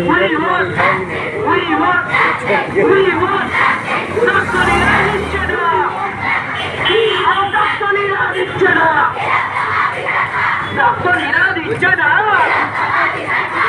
Get up! Get want, Get up! Get up! Get up! Get up! Get up! Get!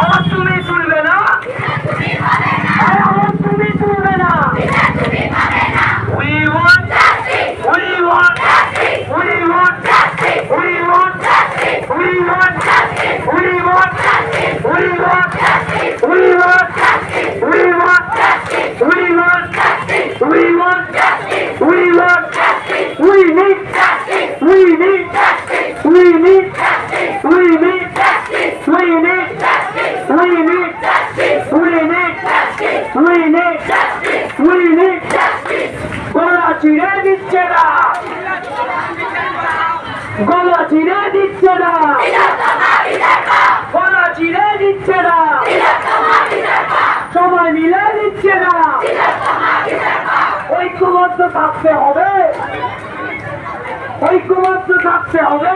আমার তুমি তুলবে না আর আমার তুমি তুলবে না We want, we want, we want, we want, we want, we want, we want, we want, we want, we want, we want, we want, we need, we need, we need, we need, we need, we need, we need, we need, we need, গলা চিড়ে দিচ্ছে না গলা চিড়ে দিচ্ছে না গলা চিড়ে দিচ্ছে না সময় মিলে দিচ্ছে ঐক্যবদ্ধ থাকতে হবে। ঐক্যবদ্ধ থাকতে হবে।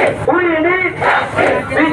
we need